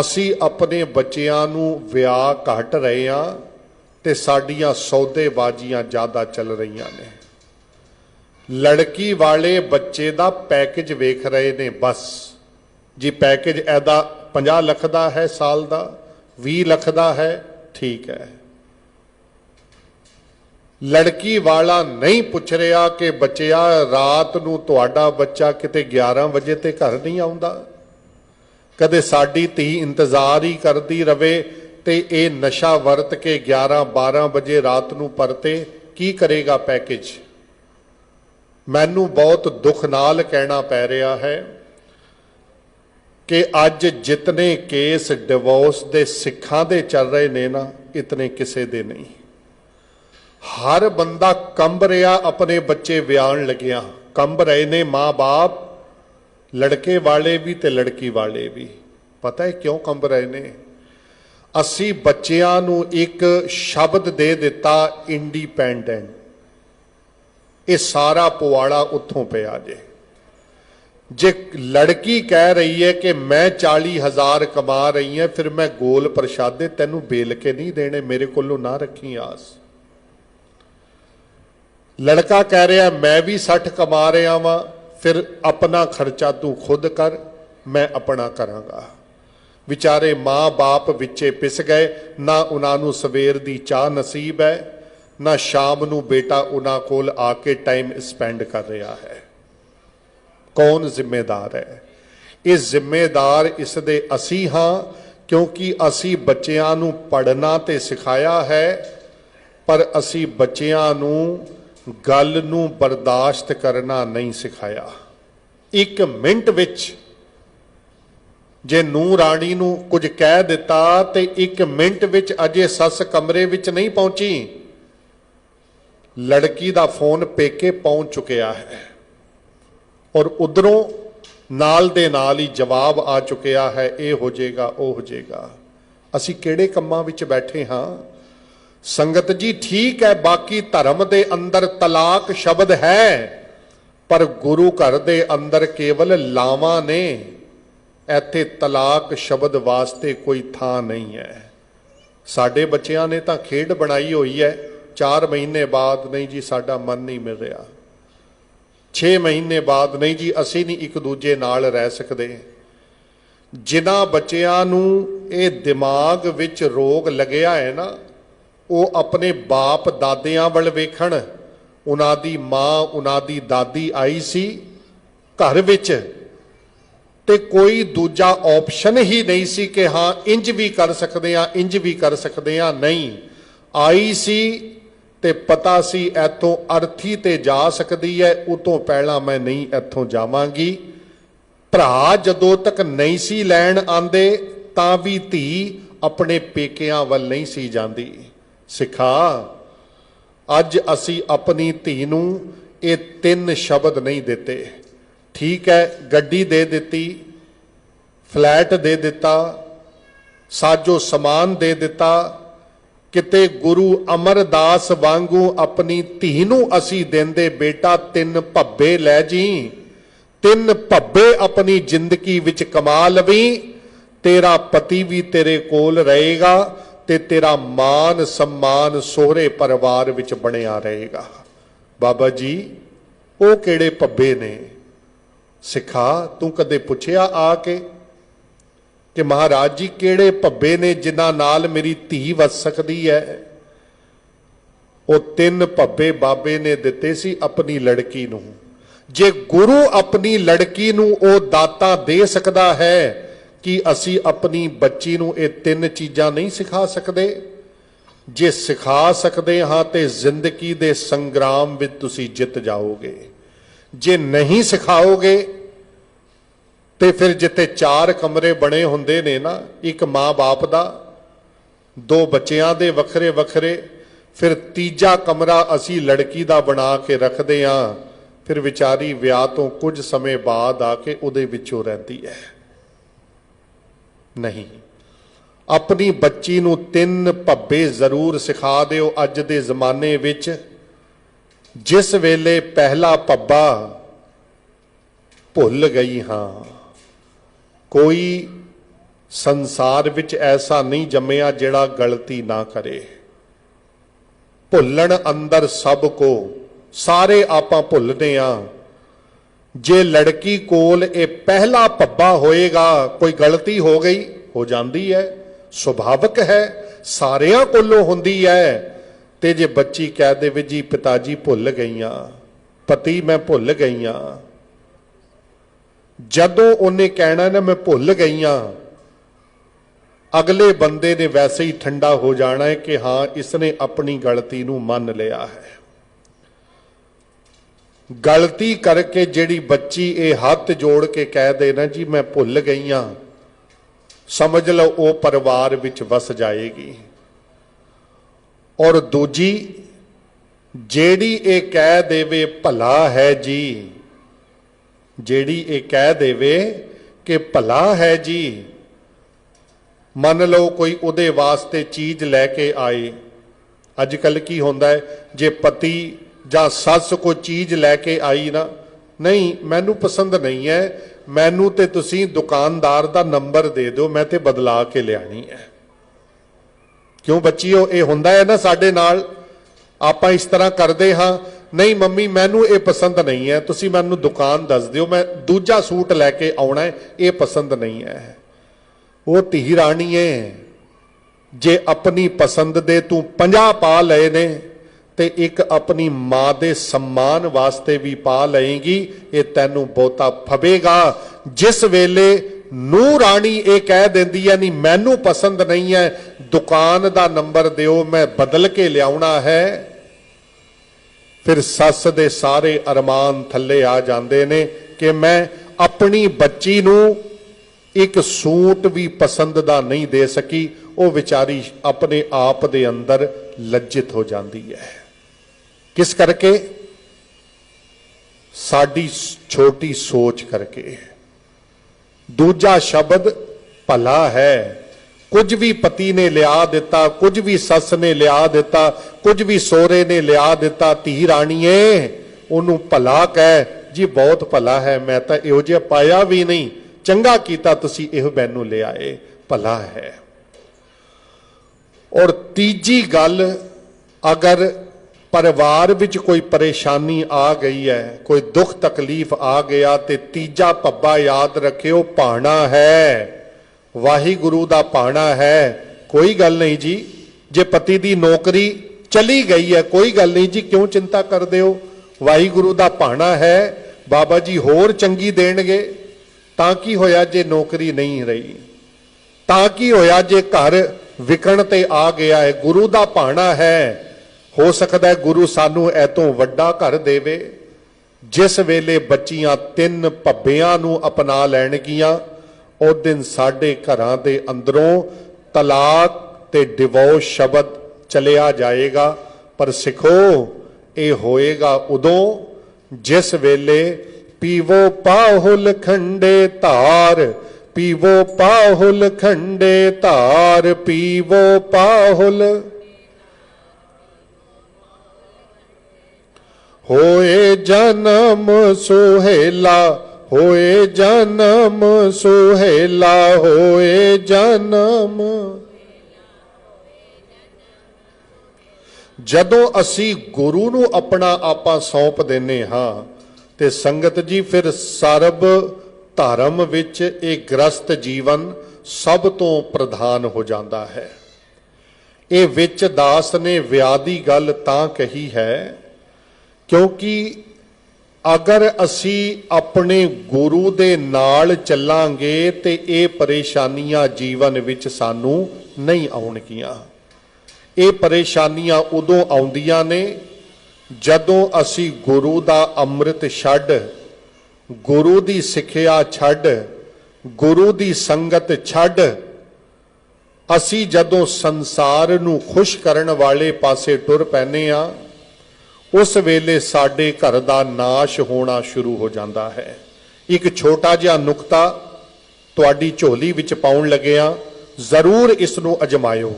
ਅਸੀਂ ਆਪਣੇ ਬੱਚਿਆਂ ਨੂੰ ਵਿਆਹ ਘਟ ਰਹੇ ਆ ਤੇ ਸਾਡੀਆਂ ਸੌਦੇਬਾਜ਼ੀਆਂ ਜ਼ਿਆਦਾ ਚੱਲ ਰਹੀਆਂ ਨੇ। ਲੜਕੀ ਵਾਲੇ ਬੱਚੇ ਦਾ ਪੈਕੇਜ ਵੇਖ ਰਹੇ ਨੇ ਬਸ। ਜੀ ਪੈਕੇਜ ਇਹਦਾ 50 ਲੱਖ ਦਾ ਹੈ ਸਾਲ ਦਾ 20 ਲੱਖ ਦਾ ਹੈ, ਠੀਕ ਹੈ। ਲੜਕੀ ਵਾਲਾ ਨਹੀਂ ਪੁੱਛ ਰਿਹਾ ਕਿ ਬੱਚਿਆ, ਰਾਤ ਨੂੰ ਤੁਹਾਡਾ ਬੱਚਾ ਕਿਤੇ 11 ਵਜੇ ਤੇ ਘਰ ਨਹੀਂ ਆਉਂਦਾ। ਕਦੇ ਸਾਡੀ ਧੀ ਇੰਤਜ਼ਾਰ ਹੀ ਕਰਦੀ ਰਵੇ ਤੇ ਇਹ ਨਸ਼ਾ ਵਰਤ ਕੇ 11 12 ਵਜੇ ਰਾਤ ਨੂੰ ਪਰਤੇ, ਕੀ ਕਰੇਗਾ ਪੈਕੇਜ ਮੈਨੂੰ ਬਹੁਤ ਦੁੱਖ ਨਾਲ ਕਹਿਣਾ ਪੈ ਰਿਹਾ ਹੈ ਕਿ ਅੱਜ ਜਿਤਨੇ ਕੇਸ ਡਿਵੋਰਸ ਦੇ ਸਿੱਖਾਂ ਦੇ ਚੱਲ ਰਹੇ ਨੇ ਨਾ, ਇਤਨੇ ਕਿਸੇ ਦੇ ਨਹੀਂ। ਹਰ ਬੰਦਾ ਕੰਬ ਰਿਹਾ, ਆਪਣੇ ਬੱਚੇ ਵਿਆਹਣ ਲੱਗਿਆ। ਕੰਬ ਰਹੇ ਨੇ ਮਾਂ-ਬਾਪ ਲੜਕੇ ਵਾਲੇ ਵੀ ਤੇ ਲੜਕੀ ਵਾਲੇ ਵੀ। ਪਤਾ ਹੈ ਕਿਉਂ ਕੰਬ ਰਹੇ ਨੇ? ਅਸੀਂ ਬੱਚਿਆਂ ਨੂੰ ਇੱਕ ਸ਼ਬਦ ਦੇ ਦਿੱਤਾ ਇੰਡੀਪੈਂਡੈਂਟ ਇਹ ਸਾਰਾ ਪਵਾੜਾ ਉੱਥੋਂ ਪਿਆ ਜੇ। ਜੇ ਲੜਕੀ ਕਹਿ ਰਹੀ ਹੈ ਕਿ ਮੈਂ 40000 ਕਮਾ ਰਹੀ ਹਾਂ, ਫਿਰ ਮੈਂ ਗੋਲ ਪ੍ਰਸ਼ਾਦੇ ਤੈਨੂੰ ਬੇਲ ਕੇ ਨਹੀਂ ਦੇਣੇ, ਮੇਰੇ ਕੋਲੋਂ ਨਾ ਰੱਖੀ ਆਸ। ਲੜਕਾ ਕਹਿ ਰਿਹਾ, ਮੈਂ ਵੀ 60 ਕਮਾ ਰਿਹਾ ਵਾਂ। ਫਿਰ ਆਪਣਾ ਖਰਚਾ ਤੂੰ ਖੁਦ ਕਰ, ਮੈਂ ਆਪਣਾ ਕਰਾਂਗਾ। ਵਿਚਾਰੇ ਮਾਂ-ਬਾਪ ਵਿੱਚੇ ਪਿਸ ਗਏ, ਨਾ ਉਹਨਾਂ ਨੂੰ ਸਵੇਰ ਦੀ ਚਾਹ ਨਸੀਬ ਹੈ, ਨਾ ਸ਼ਾਮ ਨੂੰ ਬੇਟਾ ਉਹਨਾਂ ਕੋਲ ਆ ਕੇ ਟਾਈਮ ਸਪੈਂਡ ਕਰ ਰਿਹਾ ਹੈ। ਕੌਣ ਜ਼ਿੰਮੇਦਾਰ ਹੈ? ਇਹ ਜ਼ਿੰਮੇਦਾਰ ਇਸ ਦੇ ਅਸੀਂ ਹਾਂ, ਕਿਉਂਕਿ ਅਸੀਂ ਬੱਚਿਆਂ ਨੂੰ ਪੜ੍ਹਨਾ ਤੇ ਸਿਖਾਇਆ ਹੈ, ਪਰ ਅਸੀਂ ਬੱਚਿਆਂ ਨੂੰ ਗੱਲ ਨੂੰ ਬਰਦਾਸ਼ਤ ਕਰਨਾ ਨਹੀਂ ਸਿਖਾਇਆ। ਇੱਕ ਮਿੰਟ ਵਿੱਚ ਜੇ ਨੂੰ ਰਾਣੀ ਨੂੰ ਕੁਝ ਕਹਿ ਦਿੱਤਾ ਤੇ ਇੱਕ ਮਿੰਟ ਵਿੱਚ ਅਜੇ ਸੱਸ ਕਮਰੇ ਵਿੱਚ ਨਹੀਂ ਪਹੁੰਚੀ, ਲੜਕੀ ਦਾ ਫੋਨ ਪੇਕੇ ਪਹੁੰਚ ਚੁੱਕਿਆ ਹੈ ਔਰ ਉਧਰੋਂ ਨਾਲ ਦੇ ਨਾਲ ਹੀ ਜਵਾਬ ਆ ਚੁੱਕਿਆ ਹੈ, ਇਹ ਹੋ ਜਾਏਗਾ, ਉਹ ਹੋ ਜਾਏਗਾ। ਅਸੀਂ ਕਿਹੜੇ ਕੰਮਾਂ ਵਿੱਚ ਬੈਠੇ ਹਾਂ? ਸੰਗਤ ਜੀ ਠੀਕ ਹੈ, ਬਾਕੀ ਧਰਮ ਦੇ ਅੰਦਰ ਤਲਾਕ ਸ਼ਬਦ ਹੈ, ਪਰ ਗੁਰੂ ਘਰ ਦੇ ਅੰਦਰ ਕੇਵਲ ਲਾਵਾਂ ਨੇ, ਇੱਥੇ ਤਲਾਕ ਸ਼ਬਦ ਵਾਸਤੇ ਕੋਈ ਥਾਂ ਨਹੀਂ ਹੈ। ਸਾਡੇ ਬੱਚਿਆਂ ਨੇ ਤਾਂ ਖੇਡ ਬਣਾਈ ਹੋਈ ਹੈ 4 ਮਹੀਨੇ ਬਾਅਦ ਨਹੀਂ ਜੀ ਸਾਡਾ ਮਨ ਨਹੀਂ ਮਿਲ ਰਿਹਾ। 6 ਮਹੀਨੇ ਬਾਅਦ ਨਹੀਂ ਜੀ ਅਸੀਂ ਨਹੀਂ ਇੱਕ ਦੂਜੇ ਨਾਲ ਰਹਿ ਸਕਦੇ। ਜਿਨ੍ਹਾਂ ਬੱਚਿਆਂ ਨੂੰ ਇਹ ਦਿਮਾਗ ਵਿੱਚ ਰੋਗ ਲੱਗਿਆ ਹੈ ਨਾ ਉਹ ਆਪਣੇ ਬਾਪ ਦਾਦਿਆਂ ਵੱਲ ਵੇਖਣ। ਉਹਨਾਂ ਦੀ ਮਾਂ, ਉਹਨਾਂ ਦੀ ਦਾਦੀ ਆਈ ਸੀ ਘਰ ਵਿੱਚ ਤੇ ਕੋਈ ਦੂਜਾ ਆਪਸ਼ਨ ਹੀ ਨਹੀਂ ਸੀ ਕਿ ਹਾਂ, ਇੰਜ ਵੀ ਕਰ ਸਕਦੇ ਆ ਇੰਜ ਵੀ ਕਰ ਸਕਦੇ ਆ ਨਹੀਂ, ਆਈ ਸੀ ਤੇ ਪਤਾ ਸੀ ਇੱਥੋਂ ਅਰਥੀ ਤੇ ਜਾ ਸਕਦੀ ਹੈ ਉਤੋਂ ਪਹਿਲਾਂ ਮੈਂ ਨਹੀਂ ਇੱਥੋਂ ਜਾਵਾਂਗੀ। ਭਰਾ ਜਦੋਂ ਤੱਕ ਨਹੀਂ ਸੀ ਲੈਣ ਆਂਦੇ ਤਾਂ ਵੀ ਧੀ ਆਪਣੇ ਪੇਕਿਆਂ ਵੱਲ ਨਹੀਂ ਸੀ ਜਾਂਦੀ। ਸਿਖਾ। ਅੱਜ ਅਸੀਂ ਆਪਣੀ ਧੀ ਨੂੰ ਇਹ ਤਿੰਨ ਸ਼ਬਦ ਨਹੀਂ ਦਿੱਤੇ। ਠੀਕ ਹੈ, ਗੱਡੀ ਦੇ ਦਿੱਤੀ, ਫਲੈਟ ਦੇ ਦਿੱਤਾ, ਸਾਜੋ ਸਮਾਨ ਦੇ ਦਿੱਤਾ। ਕਿਤੇ ਗੁਰੂ ਅਮਰਦਾਸ ਵਾਂਗੂ ਆਪਣੀ ਧੀ ਨੂੰ ਅਸੀਂ ਦਿੰਦੇ, ਬੇਟਾ ਤਿੰਨ ਭੱਬੇ ਲੈ ਜੀ। ਤਿੰਨ ਭੱਬੇ ਆਪਣੀ ਜ਼ਿੰਦਗੀ ਵਿੱਚ ਕਮਾ ਲਵੀਂ। ਤੇਰਾ ਪਤੀ ਵੀ ਤੇਰੇ ਕੋਲ ਰਹੇਗਾ। ਤੇ ਤੇਰਾ ਮਾਨ ਸਨਮਾਨ ਸੋਹਰੇ ਪਰਿਵਾਰ ਵਿੱਚ ਬਣਿਆ ਰਹੇਗਾ। ਬਾਬਾ ਜੀ, ਉਹ ਕਿਹੜੇ ਭੱਬੇ ਨੇ? ਸਿਖਾ, ਤੂੰ ਕਦੇ ਪੁੱਛਿਆ ਆ ਕੇ ਕਿ ਮਹਾਰਾਜ ਜੀ ਕਿਹੜੇ ਭੱਬੇ ਨੇ ਜਿਨ੍ਹਾਂ ਨਾਲ ਮੇਰੀ ਧੀ ਵਸ ਸਕਦੀ ਹੈ? ਉਹ ਤਿੰਨ ਭੱਬੇ ਬਾਬੇ ਨੇ ਦਿੱਤੇ ਸੀ ਆਪਣੀ ਲੜਕੀ ਨੂੰ। ਜੇ ਗੁਰੂ ਆਪਣੀ ਲੜਕੀ ਨੂੰ ਉਹ ਦਾਤਾ ਦੇ ਸਕਦਾ ਹੈ ਕਿ ਅਸੀਂ ਆਪਣੀ ਬੱਚੀ ਨੂੰ ਇਹ ਤਿੰਨ ਚੀਜ਼ਾਂ ਨਹੀਂ ਸਿਖਾ ਸਕਦੇ? ਜੇ ਸਿਖਾ ਸਕਦੇ ਹਾਂ ਤੇ ਜ਼ਿੰਦਗੀ ਦੇ ਸੰਗਰਾਮ ਵਿੱਚ ਤੁਸੀਂ ਜਿੱਤ ਜਾਓਗੇ। ਜੇ ਨਹੀਂ ਸਿਖਾਓਗੇ, ਤੇ ਫਿਰ ਜਿੱਥੇ ਚਾਰ ਕਮਰੇ ਬਣੇ ਹੁੰਦੇ ਨੇ ਨਾ, ਇੱਕ ਮਾਂ-ਬਾਪ ਦਾ, ਦੋ ਬੱਚਿਆਂ ਦੇ ਵੱਖਰੇ ਵੱਖਰੇ ਫਿਰ ਤੀਜਾ ਕਮਰਾ ਅਸੀਂ ਲੜਕੀ ਦਾ ਬਣਾ ਕੇ ਰੱਖਦੇ ਆਂ ਫਿਰ ਵਿਚਾਰੀ ਵਿਆਹ ਤੋਂ ਕੁਝ ਸਮੇਂ ਬਾਅਦ ਆ ਕੇ ਉਹਦੇ ਵਿੱਚੋਂ ਰਹਿੰਦੀ ਹੈ। ਨਹੀਂ। ਆਪਣੀ ਬੱਚੀ ਨੂੰ ਤਿੰਨ ਭੱਬੇ ਜ਼ਰੂਰ ਸਿਖਾ ਦਿਓ ਅੱਜ ਦੇ ਜ਼ਮਾਨੇ ਵਿੱਚ। ਜਿਸ ਵੇਲੇ ਪਹਿਲਾ ਭੱਬਾ ਭੁੱਲ ਗਈ ਹਾਂ। ਕੋਈ ਸੰਸਾਰ ਵਿੱਚ ਐਸਾ ਨਹੀਂ ਜੰਮਿਆ ਜਿਹੜਾ ਗਲਤੀ ਨਾ ਕਰੇ। ਭੁੱਲਣ ਅੰਦਰ ਸਭ ਕੋ, ਸਾਰੇ ਆਪਾਂ ਭੁੱਲਦੇ ਆ। ਜੇ ਲੜਕੀ ਕੋਲ ਇਹ ਪਹਿਲਾ ਪੱਬਾ ਹੋਏਗਾ, ਕੋਈ ਗਲਤੀ ਹੋ ਗਈ, ਹੋ ਜਾਂਦੀ ਹੈ। ਸੁਭਾਵਿਕ ਹੈ, ਸਾਰਿਆਂ ਕੋਲੋਂ ਹੁੰਦੀ ਹੈ। ਤੇ ਜੇ ਬੱਚੀ ਕਹਿ ਦੇਵੇ, ਜੀ ਪਿਤਾ ਜੀ ਭੁੱਲ ਗਈਆਂ, ਪਤੀ ਮੈਂ ਭੁੱਲ ਗਈਆਂ। ਜਦੋਂ ਉਹਨੇ ਕਹਿਣਾ ਨਾ, ਮੈਂ ਭੁੱਲ ਗਈਆਂ, ਅਗਲੇ ਬੰਦੇ ਨੇ ਵੈਸੇ ਹੀ ਠੰਡਾ ਹੋ ਜਾਣਾ ਹੈ ਕਿ ਹਾਂ ਇਸਨੇ ਆਪਣੀ ਗਲਤੀ ਨੂੰ ਮੰਨ ਲਿਆ ਹੈ। ਗਲਤੀ ਕਰਕੇ ਜਿਹੜੀ ਬੱਚੀ ਇਹ ਹੱਥ ਜੋੜ ਕੇ ਕਹਿ ਦੇ ਨਾ, ਜੀ, ਮੈਂ ਭੁੱਲ ਗਈ ਗਈਆਂ ਸਮਝ ਲਓ, ਉਹ ਪਰਿਵਾਰ ਵਿੱਚ ਵਸ ਜਾਏਗੀ। ਔਰ ਦੂਜੀ, ਜਿਹੜੀ ਇਹ ਕਹਿ ਦੇਵੇ, ਭਲਾ ਹੈ ਜੀ। ਜਿਹੜੀ ਇਹ ਕਹਿ ਦੇਵੇ ਕਿ ਭਲਾ ਹੈ ਜੀ, ਮੰਨ ਲਓ ਕੋਈ ਉਹਦੇ ਵਾਸਤੇ ਚੀਜ਼ ਲੈ ਕੇ ਆਏ। ਅੱਜ ਕੱਲ ਕੀ ਹੁੰਦਾ ਹੈ, ਜੇ ਪਤੀ ਜਾਂ ਸੱਸ ਕੋਈ ਚੀਜ਼ ਲੈ ਕੇ ਆਈ ਨਾ, ਨਹੀਂ, ਮੈਨੂੰ ਪਸੰਦ ਨਹੀਂ ਹੈ, ਮੈਨੂੰ ਤੇ ਤੁਸੀਂ ਦੁਕਾਨਦਾਰ ਦਾ ਨੰਬਰ ਦੇ ਦਿਓ, ਮੈਂ ਤੇ ਬਦਲਾ ਕੇ ਲਿਆਣੀ ਹੈ। ਕਿਉਂ ਬੱਚੀਓ, ਇਹ ਹੁੰਦਾ ਹੈ ਨਾ ਸਾਡੇ ਨਾਲ, ਆਪਾਂ ਇਸ ਤਰ੍ਹਾਂ ਕਰਦੇ ਹਾਂ, ਨਹੀਂ ਮੰਮੀ, ਮੈਨੂੰ ਇਹ ਪਸੰਦ ਨਹੀਂ ਹੈ, ਤੁਸੀਂ ਮੈਨੂੰ ਦੁਕਾਨ ਦੱਸ ਦਿਓ, ਮੈਂ ਦੂਜਾ ਸੂਟ ਲੈ ਕੇ ਆਉਣਾ ਹੈ, ਇਹ ਪਸੰਦ ਨਹੀਂ ਹੈ। ਉਹ ਧੀ ਰਾਣੀ ਹੈ, ਜੇ ਆਪਣੀ ਪਸੰਦ ਦੇ ਤੂੰ 50 ਪਾ ਲਏ ਨੇ ਤੇ ਇੱਕ ਆਪਣੀ ਮਾਂ ਦੇ ਸਨਮਾਨ ਵਾਸਤੇ ਵੀ ਪਾ ਲਏਗੀ, ਇਹ ਤੈਨੂੰ ਬਹੁਤਾ ਫਵੇਗਾ ਜਿਸ ਵੇਲੇ ਨੂੰ ਰਾਣੀ ਇਹ ਕਹਿ ਦਿੰਦੀ ਹੈ, ਨਹੀਂ, ਮੈਨੂੰ ਪਸੰਦ ਨਹੀਂ ਹੈ, ਦੁਕਾਨ ਦਾ ਨੰਬਰ ਦਿਓ, ਮੈਂ ਬਦਲ ਕੇ ਲਿਆਉਣਾ ਹੈ। ਫਿਰ ਸੱਸ ਦੇ ਸਾਰੇ ਅਰਮਾਨ ਥੱਲੇ ਆ ਜਾਂਦੇ ਨੇ ਕਿ ਮੈਂ ਆਪਣੀ ਬੱਚੀ ਨੂੰ ਇੱਕ ਸੂਟ ਵੀ ਪਸੰਦ ਦਾ ਨਹੀਂ ਦੇ ਸਕੀ, ਉਹ ਵਿਚਾਰੀ ਆਪਣੇ ਆਪ ਦੇ ਅੰਦਰ ਲੱਜਿਤ ਹੋ ਜਾਂਦੀ ਹੈ। ਕਿਸ ਕਰਕੇ? ਸਾਡੀ ਛੋਟੀ ਸੋਚ ਕਰਕੇ। ਦੂਜਾ ਸ਼ਬਦ ਭਲਾ ਹੈ। ਕੁਝ ਵੀ ਪਤੀ ਨੇ ਲਿਆ ਦਿੱਤਾ, ਕੁਝ ਵੀ ਸੱਸ ਨੇ ਲਿਆ ਦਿੱਤਾ, ਕੁਝ ਵੀ ਸੋਹਰੇ ਨੇ ਲਿਆ ਦਿੱਤਾ, ਧੀ ਰਾਣੀਏ, ਉਹਨੂੰ ਭਲਾ ਕਹਿ, ਜੀ, ਬਹੁਤ ਭਲਾ ਹੈ, ਮੈਂ ਤਾਂ ਇਹੋ ਜਿਹਾ ਪਾਇਆ ਵੀ ਨਹੀਂ। ਚੰਗਾ ਕੀਤਾ ਤੁਸੀਂ ਇਹ ਮੈਨੂੰ ਲਿਆਏ ਭਲਾ ਹੈ। ਔਰ ਤੀਜੀ ਗੱਲ, ਅਗਰ ਪਰਿਵਾਰ ਵਿੱਚ ਕੋਈ ਪਰੇਸ਼ਾਨੀ ਆ ਗਈ ਹੈ, ਕੋਈ ਦੁੱਖ ਤਕਲੀਫ ਆ ਗਿਆ ਤੇ ਤੀਜਾ ਪੱਬਾ ਯਾਦ ਰੱਖਿਓ, ਭਾਣਾ ਹੈ। ਵਾਹਿਗੁਰੂ ਦਾ ਭਾਣਾ ਹੈ। ਕੋਈ ਗੱਲ ਨਹੀਂ ਜੀ, ਜੇ ਪਤੀ ਦੀ ਨੌਕਰੀ ਚਲੀ ਗਈ ਹੈ, ਕੋਈ ਗੱਲ ਨਹੀਂ ਜੀ, ਕਿਉਂ ਚਿੰਤਾ ਕਰਦੇ ਹੋ? ਵਾਹਿਗੁਰੂ ਦਾ ਭਾਣਾ ਹੈ। ਬਾਬਾ ਜੀ ਹੋਰ ਚੰਗੀ ਦੇਣਗੇ। ਤਾਂ ਕੀ ਹੋਇਆ ਜੇ ਨੌਕਰੀ ਨਹੀਂ ਰਹੀ? ਤਾਂ ਕੀ ਹੋਇਆ ਜੇ ਘਰ ਵਿਕਣ ਤੇ ਆ ਗਿਆ ਹੈ? ਗੁਰੂ ਦਾ ਭਾਣਾ ਹੈ। ਹੋ ਸਕਦਾ ਗੁਰੂ ਸਾਨੂੰ ਐਤੋਂ ਵੱਡਾ ਘਰ ਦੇਵੇ, ਜਿਸ ਵੇਲੇ ਬੱਚੀਆਂ ਤਿੰਨ ਪੱਬਿਆਂ ਨੂੰ ਅਪਣਾ ਲੈਣਗੀਆਂ, ਉਹ ਦਿਨ ਸਾਡੇ ਘਰਾਂ ਦੇ ਅੰਦਰੋਂ ਤਲਾਕ ਤੇ ਡਿਵੋਰਸ ਸ਼ਬਦ ਚਲਿਆ ਜਾਏਗਾ। ਪਰ ਸਿੱਖੋ, ਇਹ ਹੋਏਗਾ ਉਦੋਂ, ਜਿਸ ਵੇਲੇ ਪੀਵੋ ਪਾਹੁਲ ਖੰਡੇ ਧਾਰ, ਪੀਵੋ ਪਾਹੁਲ ਖੰਡੇ ਧਾਰ, ਪੀਵੋ ਪਾਹੁਲ ਹੋਏ ਜਨਮ ਸੁਹੇਲਾ, ਹੋਏ ਜਨਮ ਸੁਹੇਲਾ, ਹੋਏ ਜਨਮ। ਜਦੋਂ ਅਸੀਂ ਗੁਰੂ ਨੂੰ ਆਪਣਾ ਆਪਾ ਸੌਂਪ ਦਿੰਨੇ ਹਾਂ, ਤੇ ਸੰਗਤ ਜੀ ਫਿਰ ਸਰਬ ਧਰਮ ਵਿੱਚ ਇਹ ਗ੍ਰਸਤ ਜੀਵਨ ਸਭ ਤੋਂ ਪ੍ਰਧਾਨ ਹੋ ਜਾਂਦਾ ਹੈ। ਇਹ ਵਿੱਚ ਦਾਸ ਨੇ ਵਿਆਹ ਦੀ ਗੱਲ ਤਾਂ ਕਹੀ ਹੈ ਕਿਉਂਕਿ ਅਗਰ ਅਸੀਂ ਆਪਣੇ ਗੁਰੂ ਦੇ ਨਾਲ ਚੱਲਾਂਗੇ ਤੇ ਇਹ ਪਰੇਸ਼ਾਨੀਆਂ ਜੀਵਨ ਵਿੱਚ ਸਾਨੂੰ ਨਹੀਂ ਆਉਣਗੀਆਂ। ਇਹ ਪਰੇਸ਼ਾਨੀਆਂ ਉਦੋਂ ਆਉਂਦੀਆਂ ਨੇ ਜਦੋਂ ਅਸੀਂ ਗੁਰੂ ਦਾ ਅੰਮ੍ਰਿਤ ਛੱਡ, ਗੁਰੂ ਦੀ ਸਿੱਖਿਆ ਛੱਡ, ਗੁਰੂ ਦੀ ਸੰਗਤ ਛੱਡ, ਅਸੀਂ ਜਦੋਂ ਸੰਸਾਰ ਨੂੰ ਖੁਸ਼ ਕਰਨ ਵਾਲੇ ਪਾਸੇ ਟੁਰ ਪੈਨੇ ਆ ਉਸ ਵੇਲੇ ਸਾਡੇ ਘਰ ਦਾ ਨਾਸ਼ ਹੋਣਾ ਸ਼ੁਰੂ ਹੋ ਜਾਂਦਾ ਹੈ। ਇੱਕ ਛੋਟਾ ਜਿਹਾ ਨੁਕਤਾ ਤੁਹਾਡੀ ਝੋਲੀ ਵਿੱਚ ਪਾਉਣ ਲੱਗਿਆ ਜ਼ਰੂਰ ਇਸ ਨੂੰ ਅਜਮਾਇਓ।